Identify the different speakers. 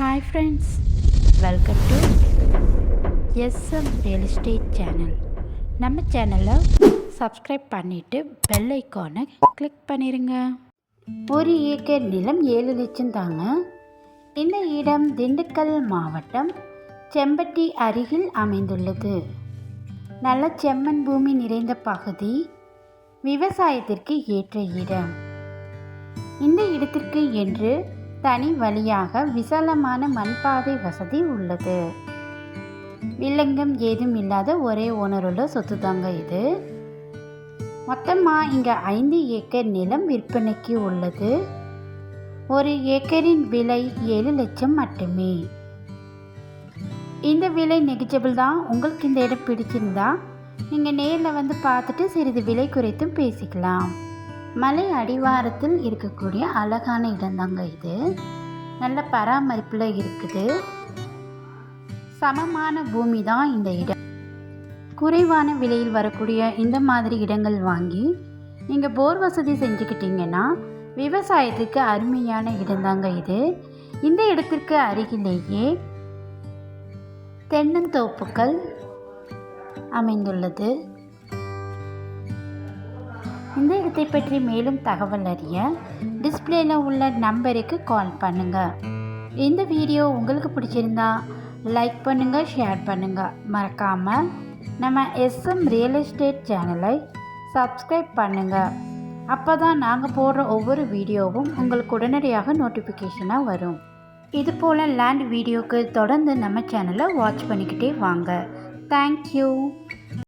Speaker 1: Hi friends welcome to SM real estate channel நம்ம சேனலை subscribe பண்ணிவிட்டு பெல் ஐக்கானை கிளிக் பண்ணிடுங்க ஒரு ஏக்கர் நிலம் ஏழு லட்சம் தாங்க. இந்த இடம் திண்டுக்கல் மாவட்டம் செம்பட்டி அருகில் அமைந்துள்ளது. நல்ல செம்மண் பூமி நிறைந்த பகுதி விவசாயத்திற்கு ஏற்ற இடம். இந்த இடத்திற்கு என்று தனி வழியாக விசாலமான மண்பாதை வசதி உள்ளது. வில்லங்கம் ஏதும் இல்லாத ஒரே ஓனருள்ள சொத்து தாங்க இது. மொத்தமாக இங்கே ஐந்து ஏக்கர் நிலம் விற்பனைக்கு உள்ளது. ஒரு ஏக்கரின் விலை ஏழு லட்சம் மட்டுமே. இந்த விலை நெகிஜபிள் தான். உங்களுக்கு இந்த இடம் பிடிச்சிருந்தா நீங்கள் நேரில் வந்து பார்த்துட்டு சிறிது விலை குறைத்தும் பேசிக்கலாம். மலை அடிவாரத்தில் இருக்கக்கூடிய அழகான இடம்தாங்க இது. நல்ல பராமரிப்பில் இருக்குது. சமமான பூமி தான் இந்த இடம். குறைவான விலையில் வரக்கூடிய இந்த மாதிரி இடங்கள் வாங்கி நீங்கள் போர் வசதி செஞ்சுக்கிட்டீங்கன்னா விவசாயத்துக்கு அருமையான இடம்தாங்க இது. இந்த இடத்திற்கு அருகிலேயே தென்னந்தோப்புகள் அமைந்துள்ளது. இந்த இடத்தை பற்றி மேலும் தகவல் அறிய டிஸ்பிளேல உள்ள நம்பருக்கு கால் பண்ணுங்க. இந்த வீடியோ உங்களுக்கு பிடிச்சிருந்தா லைக் பண்ணுங்க ஷேர் பண்ணுங்க. மறக்காம நம்ம எஸ்எம் ரியல் எஸ்டேட் சேனலை சப்ஸ்கிரைப் பண்ணுங்க. அப்போ தான் நாங்கள் போடுற ஒவ்வொரு வீடியோவும் உங்களுக்கு உடனடியாக நோட்டிஃபிகேஷனாக வரும். இது போல் லேண்ட் வீடியோக்கு தொடர்ந்து நம்ம சேனலை வாட்ச் பண்ணிக்கிட்டே வாங்க. தேங்க்யூ